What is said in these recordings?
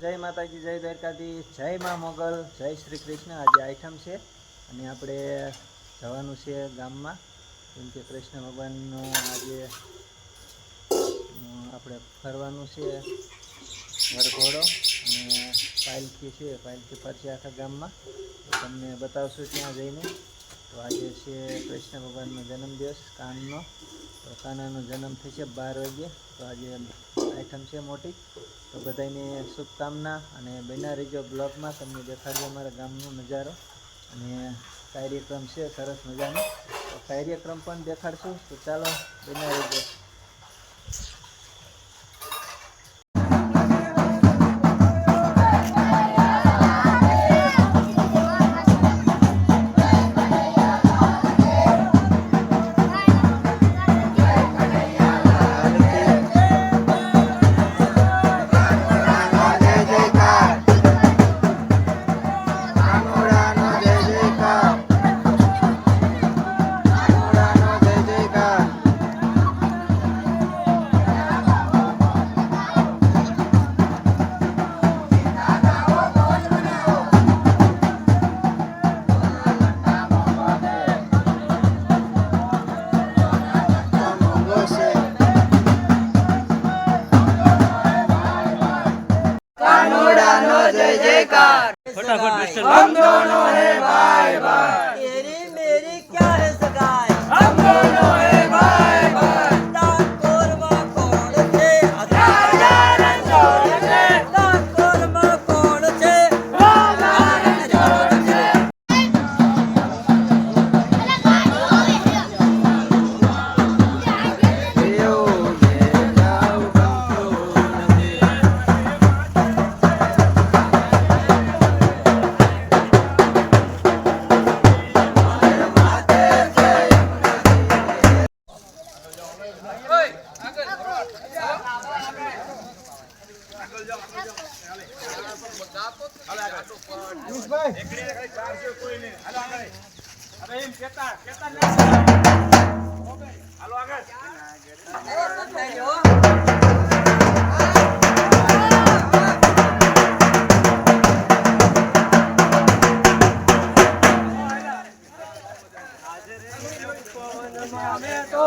જય માતાજી, જય દ્વારકાધીશ, જય મા મોગલ, જય શ્રી કૃષ્ણ. આજે આઈટમ છે અને આપણે જવાનું છે ગામમાં. કેમ કે કૃષ્ણ ભગવાનનો આજે આપણે ફરવાનું છે વરઘોડો અને પાલખી છે, પાલખી ફરશે આખા ગામમાં. તમને બતાવશું ત્યાં જઈને. તો આજે છે કૃષ્ણ ભગવાનનો જન્મદિવસ, કાનનો. તો કાનાનો જન્મ થશે બાર વાગે તો આજે આઈટમ છે મોટી. તો બધાને શુભકામના અને બના રહેજો બ્લોગમાં. તમને દેખાડજો અમારા ગામનો નજારો અને કાર્યક્રમ છે, સરસ મજાનો. કાર્યક્રમ પણ દેખાડશું. તો ચાલો બના રહેજો. तेरी કોઈને? હાલો આગળ. અરે એમ કેતા કેતા હાલો આગળ. અમે તો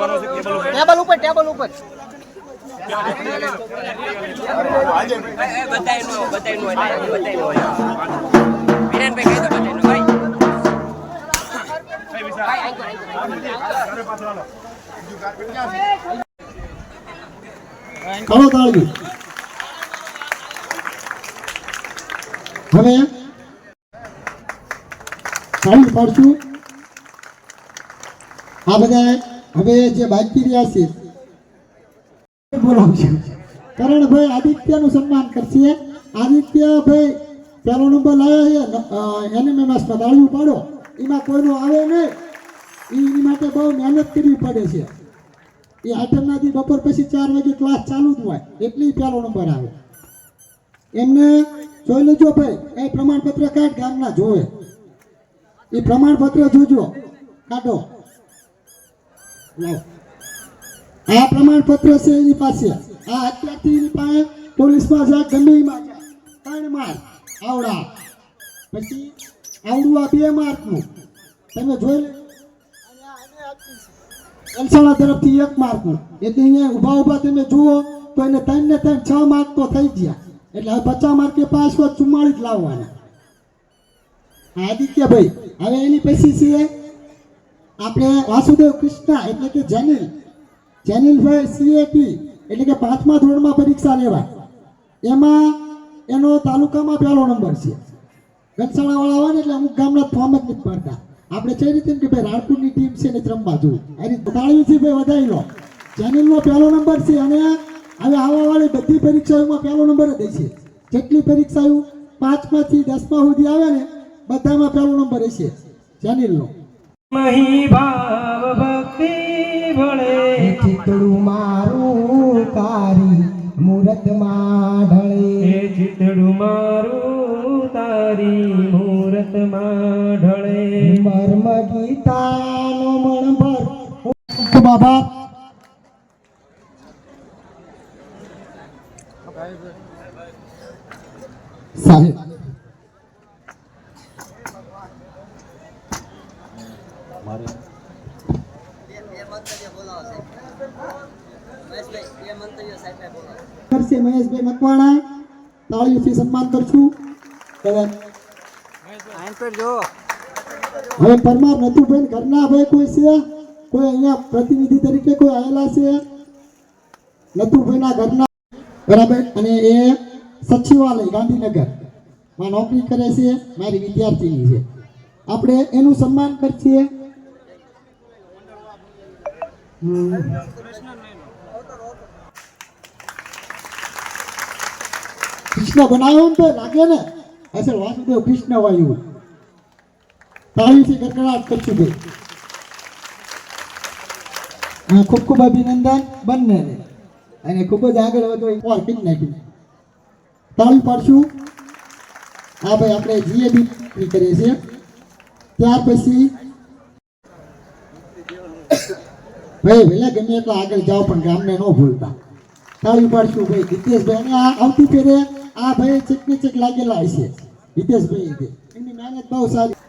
ટેબલ ઉપર ટેબલ ઉપર કાળો તાળવી હવે તાળી પાડશું આ બધા હવે જે બાકી રહ્યા છે બોલાવશું કરણભાઈ આદિત્યનું સન્માન કરશે. આદિત્ય ભાઈ પહેલો નંબર લાવ્યા છે. એનએમએમએસમાં તાળીઓ પાડો. એમાં કોઈનો આવે નહીં. એની માટે બહુ મહેનત કરવી પડે છે. એ આઠમનાથી બપોર પછી ચાર વાગે ક્લાસ ચાલુ જ હોય. એટલી પહેલો નંબર આવે. એમને જોઈ લેજો ભાઈ, એ પ્રમાણપત્ર કાઢ ગામના જોવે. એ પ્રમાણપત્ર જોજો. કાઢો. આ પ્રમાણપત્ર છે એની પાસે. આ અત્યારથી એની પાસે પોલીસમાં જા ગમે ત્રણ માર્ક. આવડા. પછી આવડું આ બે માર્કનું. તમે જોઈ લેજો એલસાણા તરફથી એક માર્કનું. એટલે અહીંયા ઊભા ઊભા તમે જુઓ તો એને ત્રણ ને ત્રણ છ માર્ક તો થઈ ગયા. એટલે હવે પચાસ માર્કે હોય ચુમ્માળીસ જ લાવવાના આદિત્યભાઈ, હવે એની પછી છે આપણે વાસુદેવ કૃષ્ણ એટલે કે જેનિલ જેનિલભાઈ સીએટી એટલે કે પાંચમા ધોરણમાં પરીક્ષા લેવા. એમાં એનો તાલુકામાં પહેલો નંબર છે. ગંસાણાવાળા હોય ને એટલે અમુક ગામના ફોર્મ જ નથી પડતા. આપણે કઈ રીતે કે ભાઈ રાણપુરની ટીમ છે ને રમવા જોવું? આ રીતે તાળીથી ભાઈ વધારી લો જેનિલનો પહેલો નંબર છે અને હવે આવવાવાળી બધી પરીક્ષાઓમાં પહેલો નંબર જ હશે. જેટલી પરીક્ષાઓ પાંચમાંથી દસમા સુધી આવે ને બધામાં પહેલો નંબર હશે. ચેનલનો મહી ભાવ ભક્તિ ભળે. ચિતડું મારું કારી મુરતમાં ઢળે. એ ચિતડું મારું તારી મૂરતમાં ઢળે. મર્મ ગીતાનો મણભર ભર. બાબા. સાહેબ. કરશે મહેશભાઈ મકવાણા, તાળીઓથી સન્માન કરશું હવે પરમાર નથુભાઈ ઘરના ભાઈ કોઈ છે? કોઈ અહીંયા પ્રતિનિધિ તરીકે કોઈ આવેલા છે? નથુભાઈના ઘરના બરાબર. અને એ સચિવાલય, ગાંધીનગર. માં નોકરી કરે છે, મારી વિદ્યાર્થીની છે. આપણે એનું સન્માન કરીએ. કૃષ્ણ બનાવ્યો ને તો લાગે ને. અસલ વાસુદેવ કૃષ્ણ વાયુ તાળીથી ગડગડાટ કરશું હા, ખૂબ ખૂબ અભિનંદન બંનેને. અને ખૂબ જ આગળ વધો, એક વાર કરી નાખ્યું તાળી પાડશું. હા, ભાઈ, આપણે જીએબી કરીએ છીએ. ત્યાર પછી ભાઈ ભલે ગમે એટલા આગળ જાઓ, પણ ગામને ન ભૂલતા. તાળી પાડશું, ભાઈ જીતેશભાઈ અને આવતી ફેરે આ ભાઈ ચેક ચીક ચેક લાગેલા હશે હિતેશભાઈ એમની મહેનત બહુ સારી.